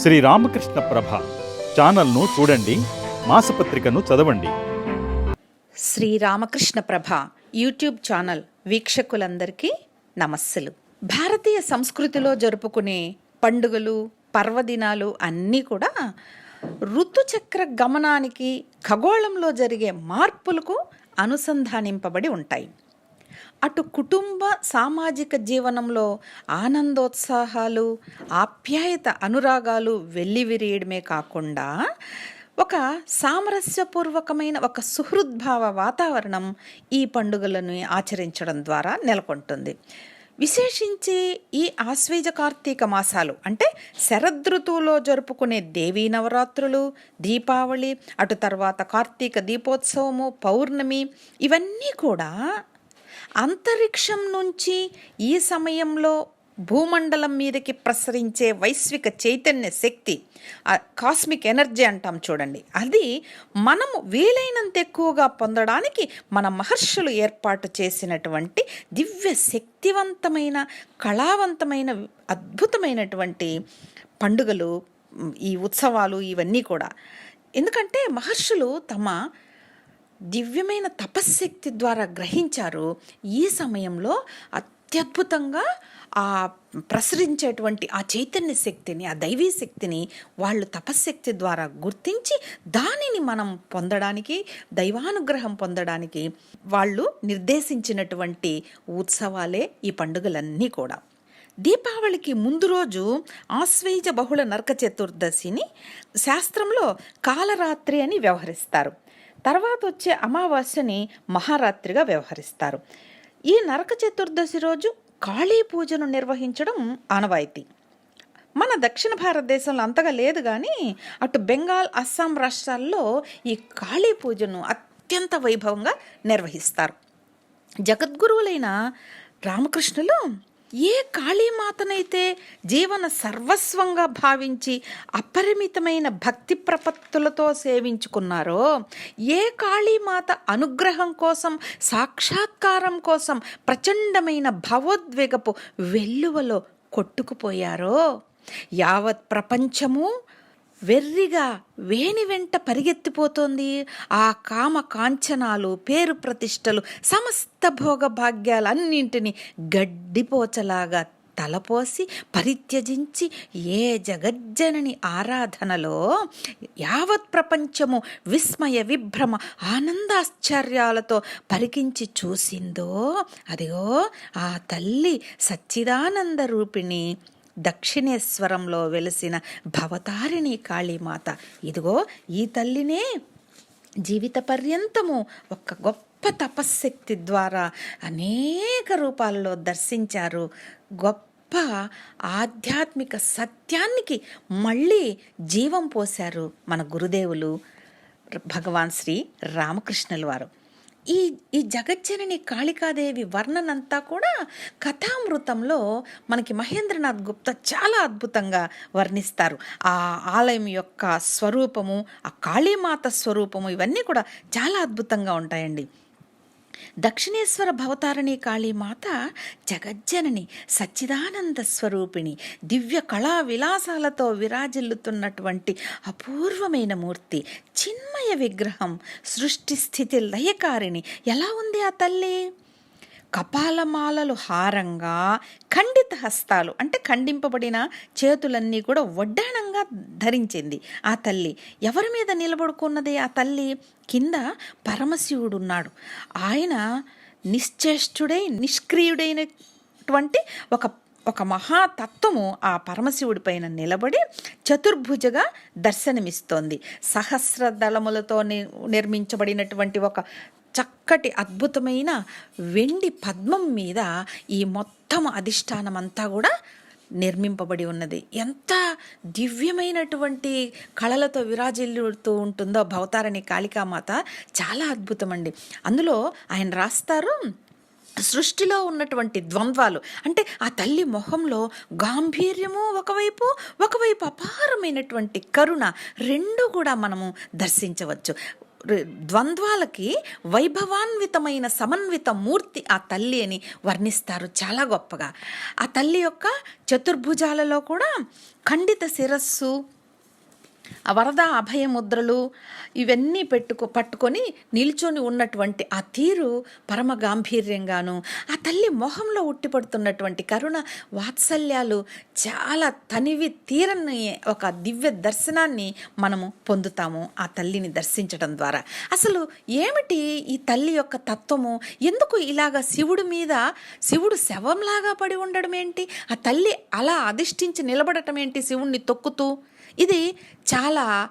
శ్రీ రామకృష్ణ ప్రభ ఛానల్ను చూడండి మాసపత్రికను చదవండి. శ్రీ రామకృష్ణ ప్రభ యూట్యూబ్ ఛానల్ వీక్షకులందరికీ నమస్సులు. భారతీయ సంస్కృతిలో జరుపుకునే పండుగలు పర్వదినాలు అన్నీ కూడా ఋతుచక్ర గమనానికి ఖగోళంలో జరిగే మార్పులకు అనుసంధానింపబడి ఉంటాయి. అటు కుటుంబ సామాజిక జీవనంలో ఆనందోత్సాహాలు ఆప్యాయత అనురాగాలు వెల్లివిరియడమే కాకుండా ఒక సామరస్యపూర్వకమైన ఒక సుహృద్భావ వాతావరణం ఈ పండుగలను ఆచరించడం ద్వారా నెలకొంటుంది. విశేషించి ఈ ఆశ్వేజ కార్తీక మాసాలు అంటే శరదృతువులో జరుపుకునే దేవీ నవరాత్రులు దీపావళి అటు తర్వాత కార్తీక దీపోత్సవము పౌర్ణమి ఇవన్నీ కూడా అంతరిక్షం నుంచి ఈ సమయంలో భూమండలం మీదకి ప్రసరించే వైశ్విక చైతన్య శక్తి కాస్మిక్ ఎనర్జీ అంటాం చూడండి. అది మనము వీలైనంత ఎక్కువగా పొందడానికి మన మహర్షులు ఏర్పాటు చేసినటువంటి దివ్య శక్తివంతమైన కళావంతమైన అద్భుతమైనటువంటి పండుగలు ఈ ఉత్సవాలు ఇవన్నీ కూడా. ఎందుకంటే మహర్షులు తమ దివ్యమైన తపశ్శక్తి ద్వారా గ్రహించారు ఈ సమయంలో అత్యద్భుతంగా ఆ ప్రసరించేటువంటి ఆ చైతన్య శక్తిని ఆ దైవీ శక్తిని వాళ్ళు తపశ్శక్తి ద్వారా గుర్తించి దానిని మనం పొందడానికి దైవానుగ్రహం పొందడానికి వాళ్ళు నిర్దేశించినటువంటి ఉత్సవాలే ఈ పండుగలన్నీ కూడా. దీపావళికి ముందు రోజు ఆశ్వేజ బహుళ నరక చతుర్దశిని శాస్త్రంలో కాలరాత్రి అని వ్యవహరిస్తారు. తర్వాత వచ్చే అమావాస్యని మహారాత్రిగా వ్యవహరిస్తారు. ఈ నరక చతుర్దశి రోజు కాళీ పూజను నిర్వహించడం ఆనవాయితీ. మన దక్షిణ భారతదేశంలో అంతగా లేదు కానీ అటు బెంగాల్ అస్సాం రాష్ట్రాల్లో ఈ కాళీ పూజను అత్యంత వైభవంగా నిర్వహిస్తారు. జగద్గురువులైన రామకృష్ణులు ఏ కాళీమాతనైతే జీవన సర్వస్వంగా భావించి అపరిమితమైన భక్తి ప్రపత్తులతో సేవించుకున్నారో ఏ కాళీమాత అనుగ్రహం కోసం సాక్షాత్కారం కోసం ప్రచండమైన భవోద్వేగపు వెల్లువలో కొట్టుకుపోయారో యావత్ ప్రపంచము వెర్రిగా వేణి వెంట పరిగెత్తిపోతోంది. ఆ కామ కాంచనాలు పేరు ప్రతిష్టలు సమస్త భోగ భాగ్యాలన్నింటినీ గడ్డిపోచలాగా తలపోసి పరిత్యజించి ఏ జగజ్జనని ఆరాధనలో యావత్ ప్రపంచము విస్మయ విభ్రమ ఆనందాశ్చర్యాలతో పరికించి చూసిందో అదిగో ఆ తల్లి సచ్చిదానంద రూపిణి దక్షిణేశ్వరంలో వెలిసిన భవతారిణి కాళీమాత. ఇదిగో ఈ తల్లినే జీవిత పర్యంతము ఒక గొప్ప తపశ్శక్తి ద్వారా అనేక రూపాలలో దర్శించారు. గొప్ప ఆధ్యాత్మిక సత్యానికి మళ్ళీ జీవం పోశారు మన గురుదేవులు భగవాన్ శ్రీ రామకృష్ణుల వారు. ఈ ఈ జగజ్జనని కాళికాదేవి వర్ణనంతా కూడా కథామృతంలో మనకి మహేంద్రనాథ్ గుప్తా చాలా అద్భుతంగా వర్ణిస్తారు. ఆ ఆలయం యొక్క స్వరూపము ఆ కాళీమాత స్వరూపము ఇవన్నీ కూడా చాలా అద్భుతంగా ఉంటాయండి. దక్షిణేశ్వర భవతారిణి కాళీమాత జగజ్జనని సచ్చిదానంద స్వరూపిణి దివ్య కళా విలాసాలతో విరాజిల్లుతున్నటువంటి అపూర్వమైన మూర్తి చిన్మయ విగ్రహం సృష్టి స్థితి లయకారిణి. ఎలా ఉంది ఆ తల్లి? కపాలమాలలు హారంగా ఖండిత హస్తాలు అంటే ఖండింపబడిన చేతులన్నీ కూడా వడ్డాణంగా ధరించింది. ఆ తల్లి ఎవరి మీద నిలబడుకున్నది? ఆ తల్లి కింద పరమశివుడు ఉన్నాడు ఆయన నిశ్చేష్టుడై నిష్క్రియుడైనటువంటి ఒక ఒక మహాతత్వము ఆ పరమశివుడి పైన నిలబడి చతుర్భుజగా దర్శనమిస్తోంది. సహస్ర దళములతో నిర్మించబడినటువంటి ఒక చక్కటి అద్భుతమైన వెండి పద్మం మీద ఈ మొత్తం అధిష్టానం అంతా కూడా నిర్మింపబడి ఉన్నది. ఎంత దివ్యమైనటువంటి కళలతో విరాజిల్లుతూ ఉంటుందో భవతారని కాళికామాత చాలా అద్భుతమండి. అందులో ఆయన రాస్తారు సృష్టిలో ఉన్నటువంటి ద్వంద్వాలు. అంటే ఆ తల్లి మొహంలో గాంభీర్యము ఒకవైపు ఒకవైపు అపారమైనటువంటి కరుణ రెండు కూడా మనము దర్శించవచ్చు. ద్వంద్వాలకి వైభవాన్వితమైన సమన్విత మూర్తి ఆ తల్లి అని వర్ణిస్తారు. చాలా గొప్పగా. ఆ తల్లి యొక్క చతుర్భుజాలలో కూడా ఖండిత శిరస్సు వరద అభయ ముద్రలు ఇవన్నీ పెట్టుకో పట్టుకొని నిల్చొని ఉన్నటువంటి ఆ తీరు పరమ గాంభీర్యంగాను ఆ తల్లి మొహంలో ఉట్టిపడుతున్నటువంటి కరుణ వాత్సల్యాలు చాలా తనివి తీరని ఒక దివ్య దర్శనాన్ని మనము పొందుతాము ఆ తల్లిని దర్శించడం ద్వారా. అసలు ఏమిటి ఈ తల్లి యొక్క తత్వము? ఎందుకు ఇలాగ శివుడి మీద శివుడు శవంలాగా పడి ఉండడం ఏంటి ఆ తల్లి అలా అధిష్ఠించి నిలబడటం ఏంటి శివుణ్ణి తొక్కుతూ? ఇది చాలా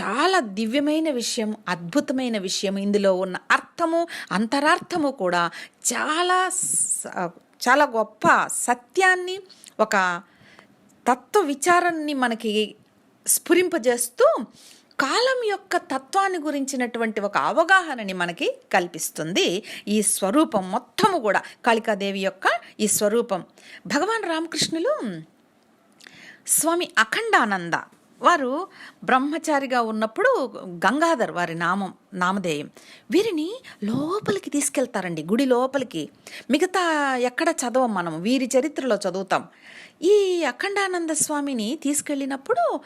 చాలా దివ్యమైన విషయం అద్భుతమైన విషయం. ఇందులో ఉన్న అర్థము అంతరార్థము కూడా చాలా చాలా గొప్ప సత్యాన్ని ఒక తత్వ విచారాన్ని మనకి స్ఫురింపజేస్తూ కాలం యొక్క తత్వాన్ని గురించినటువంటి ఒక అవగాహనని మనకి కల్పిస్తుంది. ఈ స్వరూపం మొత్తము కూడా కాళికాదేవి యొక్క ఈ స్వరూపం. భగవాన్ రామకృష్ణులు స్వామి అఖండానంద వారు బ్రహ్మచారిగా ఉన్నప్పుడు గంగాధర్ వారి నామం నామధేయం. వీరిని లోపలికి తీసుకెళ్తారండి గుడి లోపలికి. మిగతా ఎక్కడ చదవం మనం? వీరి చరిత్రలో చదువుతాం. ఈ అఖండానంద స్వామిని తీసుకెళ్ళినప్పుడు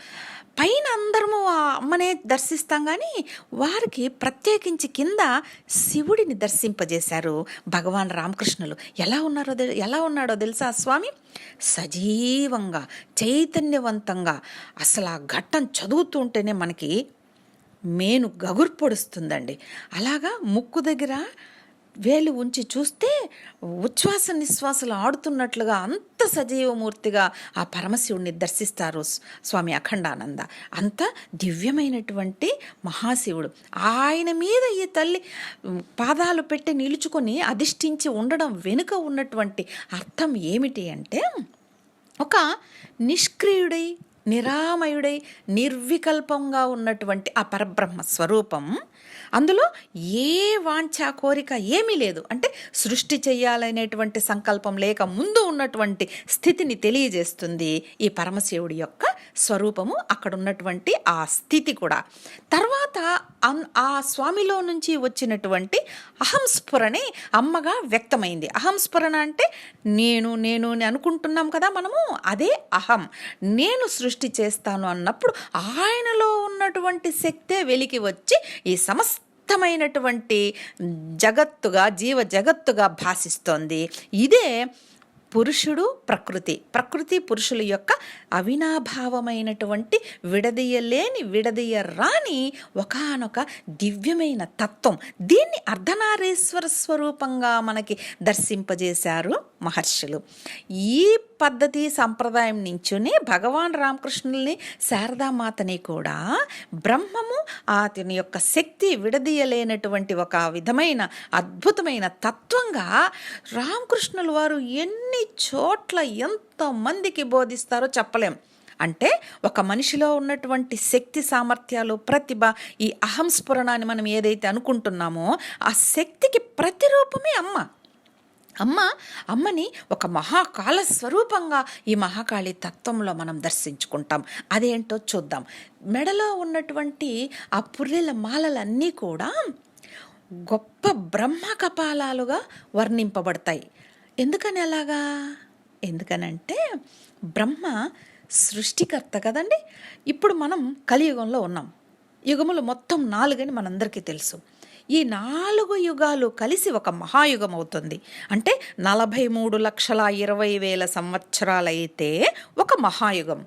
పైన అందరము ఆ అమ్మనే దర్శిస్తాం కానీ వారికి ప్రత్యేకించి కింద శివుడిని దర్శింపజేశారు భగవాన్ రామకృష్ణులు. ఎలా ఉన్నారో ఎలా ఉన్నాడో తెలుసా ఆ స్వామి? సజీవంగా చైతన్యవంతంగా. అసలు ఆ ఘట్టం చదువుతూ ఉంటేనే మనకి మేను గగుర్పొడుస్తుందండి. అలాగా ముక్కు దగ్గర వేలు ఉంచి చూస్తే ఉచ్ఛ్వాస నిశ్వాసాలు ఆడుతున్నట్లుగా అంత సజీవమూర్తిగా ఆ పరమశివుణ్ణి దర్శిస్తారు స్వామి అఖండానంద. అంత దివ్యమైనటువంటి మహాశివుడు. ఆయన మీద ఈ తల్లి పాదాలు పెట్టి నిలుచుకొని అధిష్ఠించి ఉండడం వెనుక ఉన్నటువంటి అర్థం ఏమిటి అంటే ఒక నిష్క్రియుడై నిరామయుడై నిర్వికల్పంగా ఉన్నటువంటి ఆ పరబ్రహ్మ స్వరూపం అందులో ఏ వాంఛా కోరిక ఏమీ లేదు. అంటే సృష్టి చెయ్యాలనేటువంటి సంకల్పం లేక ముందు ఉన్నటువంటి స్థితిని తెలియజేస్తుంది ఈ పరమశివుడి యొక్క స్వరూపము. అక్కడ ఉన్నటువంటి ఆ స్థితి కూడా. తర్వాత అన్- ఆ స్వామిలో నుంచి వచ్చినటువంటి అహంస్ఫురణే అమ్మగా వ్యక్తమైంది. అహంస్ఫురణ అంటే నేను నేను అని అనుకుంటున్నాం కదా మనము అదే అహం. నేను సృష్టి చేస్తాను అన్నప్పుడు ఆయనలో ఉన్నటువంటి శక్తే వెలికి వచ్చి ఈ సమస్తమైనటువంటి జగత్తుగా జీవ జగత్తుగా భాసిస్తోంది. ఇదే పురుషుడు ప్రకృతి. ప్రకృతి పురుషుల యొక్క అవినాభావమైనటువంటి విడదీయలేని విడదీయరాని ఒకానొక దివ్యమైన తత్వం. దీన్ని అర్ధనారీశ్వర స్వరూపంగా మనకి దర్శింపజేశారు మహర్షులు. ఈ పద్ధతి సంప్రదాయం నుంచునే భగవాన్ రామకృష్ణుల్ని శారదామాతని కూడా బ్రహ్మము అతని యొక్క శక్తి విడదీయలేనటువంటి ఒక విధమైన అద్భుతమైన తత్వంగా రామకృష్ణుల వారు ఎన్ని చోట్ల ఎంతమందికి బోధిస్తారో చెప్పలేం. అంటే ఒక మనిషిలో ఉన్నటువంటి శక్తి సామర్థ్యాలు ప్రతిభ ఈ అహంస్ఫురణాన్ని మనం ఏదైతే అనుకుంటున్నామో ఆ శక్తికి ప్రతిరూపమే అమ్మ. అమ్మ అమ్మని ఒక మహాకాల స్వరూపంగా ఈ మహాకాళి తత్వంలో మనం దర్శించుకుంటాం. అదేంటో చూద్దాం. మెడలో ఉన్నటువంటి ఆ పుర్రెల మాలలన్నీ కూడా గొప్ప బ్రహ్మ కపాలాలుగా వర్ణింపబడతాయి. ఎందుకని అలాగా? ఎందుకనంటే బ్రహ్మ సృష్టికర్త కదండి. ఇప్పుడు మనం కలియుగంలో ఉన్నాం. యుగములు మొత్తం నాలుగని మనందరికీ తెలుసు. ఈ నాలుగు యుగాలు కలిసి ఒక మహాయుగం అవుతుంది. అంటే నలభై మూడు లక్షల ఇరవై వేల సంవత్సరాలైతే ఒక మహాయుగం.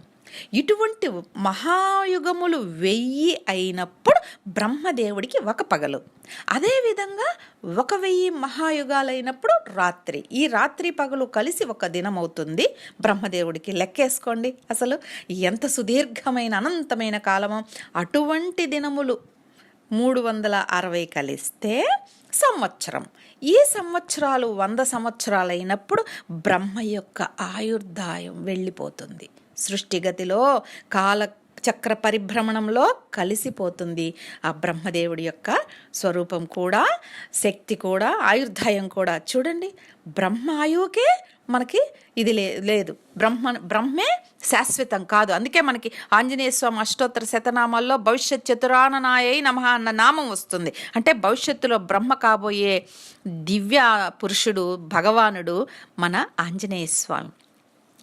ఇటువంటి మహాయుగములు వెయ్యి అయినప్పుడు బ్రహ్మదేవుడికి ఒక పగలు. అదేవిధంగా ఒక వెయ్యి మహాయుగాలైనప్పుడు రాత్రి. ఈ రాత్రి పగలు కలిసి ఒక దినం అవుతుంది బ్రహ్మదేవుడికి లెక్కేసుకోండి. అసలు ఎంత సుదీర్ఘమైన అనంతమైన కాలమో. అటువంటి దినములు మూడు వందల అరవై కలిస్తే సంవత్సరం. ఈ సంవత్సరాలు వంద సంవత్సరాలైనప్పుడు బ్రహ్మ యొక్క ఆయుర్దాయం వెళ్ళిపోతుంది. సృష్టిగతిలో కాల చక్ర పరిభ్రమణంలో కలిసిపోతుంది. ఆ బ్రహ్మదేవుడి యొక్క స్వరూపం కూడా శక్తి కూడా ఆయుర్దాయం కూడా. చూడండి బ్రహ్మాయువుకే మనకి ఇది లే లేదు. బ్రహ్మ బ్రహ్మే శాశ్వతం కాదు. అందుకే మనకి ఆంజనేయ స్వామి అష్టోత్తర శతనామాల్లో భవిష్యత్ చతురాననాయ నమ అన్న నామం వస్తుంది. అంటే భవిష్యత్తులో బ్రహ్మ కాబోయే దివ్య పురుషుడు భగవానుడు మన ఆంజనేయ స్వామి.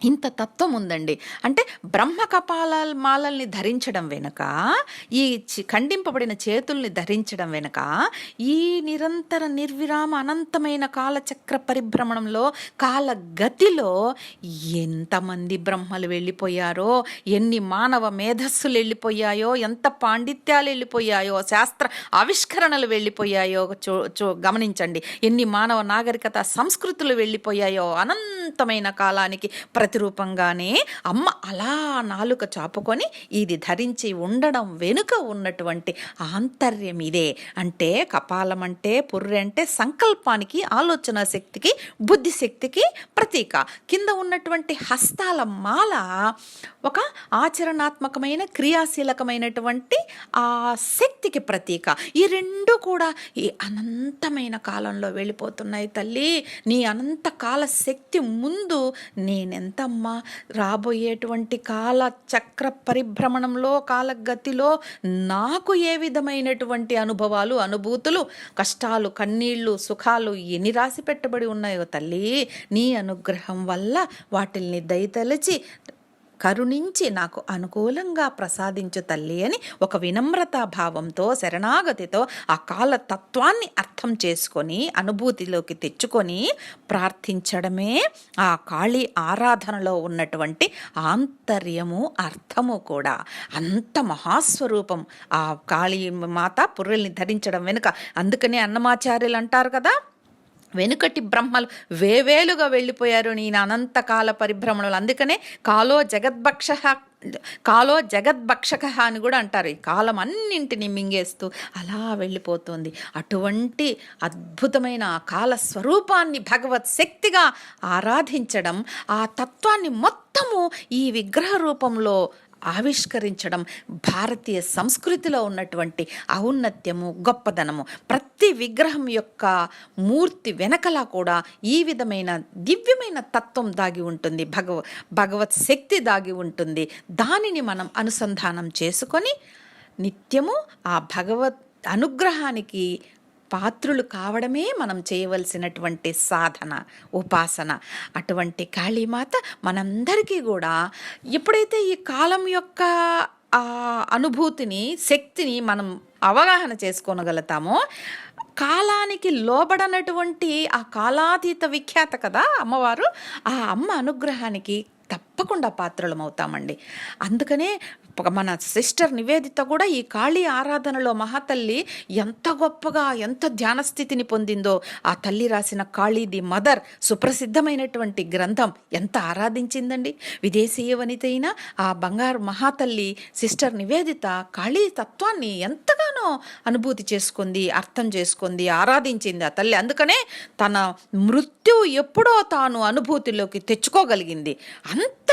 ఇంత తత్వం ఉందండి. అంటే బ్రహ్మ కపాల మాలల్ని ధరించడం వెనుక ఈ చి- ఖండింపబడిన చేతుల్ని ధరించడం వెనుక ఈ నిరంతర నిర్విరామ అనంతమైన కాలచక్ర పరిభ్రమణంలో కాల గతిలో ఎంతమంది బ్రహ్మలు వెళ్ళిపోయారో ఎన్ని మానవ మేధస్సులు వెళ్ళిపోయాయో ఎంత పాండిత్యాలు వెళ్ళిపోయాయో శాస్త్ర ఆవిష్కరణలు వెళ్ళిపోయాయో చూ చో గమనించండి. ఎన్ని మానవ నాగరికత సంస్కృతులు వెళ్ళిపోయాయో అనంత అనంతమైన కాలానికి ప్రతిరూపంగానే అమ్మ అలా నాలుక చాపుకొని ఇది ధరించి ఉండడం వెనుక ఉన్నటువంటి ఆంతర్యం ఇదే అంటే కపాలం అంటే పుర్రె అంటే సంకల్పానికి ఆలోచన శక్తికి బుద్ధి శక్తికి ప్రతీక. కింద ఉన్నటువంటి హస్తాల మాల ఒక ఆచరణాత్మకమైన క్రియాశీలకమైనటువంటి ఆ శక్తికి ప్రతీక. ఈ రెండు కూడా ఈ అనంతమైన కాలంలో వెళ్ళిపోతున్నాయి తల్లి. నీ అనంతకాల శక్తి ముందు నేనెంతమ్మా రాబోయేటువంటి కాల చక్ర పరిభ్రమణంలో కాలగతిలో నాకు ఏ విధమైనటువంటి అనుభవాలు అనుభూతులు కష్టాలు కన్నీళ్ళు సుఖాలు ఎన్ని రాసి పెట్టబడి ఉన్నాయో తల్లి నీ అనుగ్రహం వల్ల వాటిల్ని దయతలచి కరుణించి నాకు అనుకూలంగా ప్రసాదించు తల్లి అని ఒక వినమ్రతా భావంతో శరణాగతితో ఆ కాల తత్వాన్ని అర్థం చేసుకొని అనుభూతిలోకి తెచ్చుకొని ప్రార్థించడమే ఆ కాళీ ఆరాధనలో ఉన్నటువంటి ఆంతర్యము అర్థము కూడా. అంత మహాస్వరూపం ఆ కాళీ మాత పుర్రెల్ని ధరించడం వెనుక. అందుకనే అన్నమాచార్యులు అంటారు కదా వెనుకటి బ్రహ్మలు వేవేలుగా వెళ్ళిపోయారు. నేను అనంతకాల పరిభ్రమణలు. అందుకనే కాలో జగద్భక్ష కాలో జగద్భక్షక అని కూడా అంటారు. ఈ కాలం అన్నింటినీ మింగేస్తూ అలా వెళ్ళిపోతుంది. అటువంటి అద్భుతమైన ఆ కాల స్వరూపాన్ని భగవత్ శక్తిగా ఆరాధించడం ఆ తత్వాన్ని మొత్తము ఈ విగ్రహ రూపంలో ఆవిష్కరించడం భారతీయ సంస్కృతిలో ఉన్నటువంటి ఔన్నత్యము గొప్పదనము. ప్రతి విగ్రహం యొక్క మూర్తి వెనకలా కూడా ఈ విధమైన దివ్యమైన తత్వం దాగి ఉంటుంది. భగవ భగవత్ శక్తి దాగి ఉంటుంది. దానిని మనం అనుసంధానం చేసుకొని నిత్యము ఆ భగవత్ అనుగ్రహానికి పాత్రులు కావడమే మనం చేయవలసినటువంటి సాధన ఉపాసన. అటువంటి కాళీమాత మనందరికీ కూడా ఎప్పుడైతే ఈ కాలం యొక్క ఆ అనుభూతిని శక్తిని మనం అవగాహన చేసుకోనగలుగుతామో కాలానికి లోబడనటువంటి ఆ కాలాతీత విఖ్యాత కదా అమ్మవారు ఆ అమ్మ అనుగ్రహానికి తప్పకుండా పాత్రలం అవుతామండి అందుకనే మన సిస్టర్ నివేదిత కూడా ఈ కాళీ ఆరాధనలో మహాతల్లి ఎంత గొప్పగా ఎంత ధ్యాన స్థితిని పొందిందో ఆ తల్లి రాసిన కాళీ ది మదర్ సుప్రసిద్ధమైనటువంటి గ్రంథం ఎంత ఆరాధించిందండి. విదేశీయ వనిత ఆ బంగారు మహాతల్లి సిస్టర్ నివేదిత కాళీ తత్వాన్ని ఎంతగానో అనుభూతి చేసుకుంది అర్థం చేసుకుంది ఆరాధించింది ఆ తల్లి. అందుకనే తన మృత్యువు ఎప్పుడో తాను అనుభూతిలోకి తెచ్చుకోగలిగింది.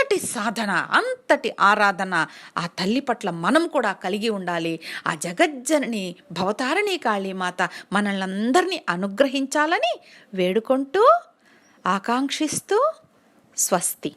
అంతటి సాధన అంతటి ఆరాధన ఆ తల్లి పట్ల మనం కూడా కలిగి ఉండాలి. ఆ జగజ్జనని భవతారిణి కాళీమాత మనల్ని అందరినీ అనుగ్రహించాలని వేడుకుంటూ ఆకాంక్షిస్తూ స్వస్తి.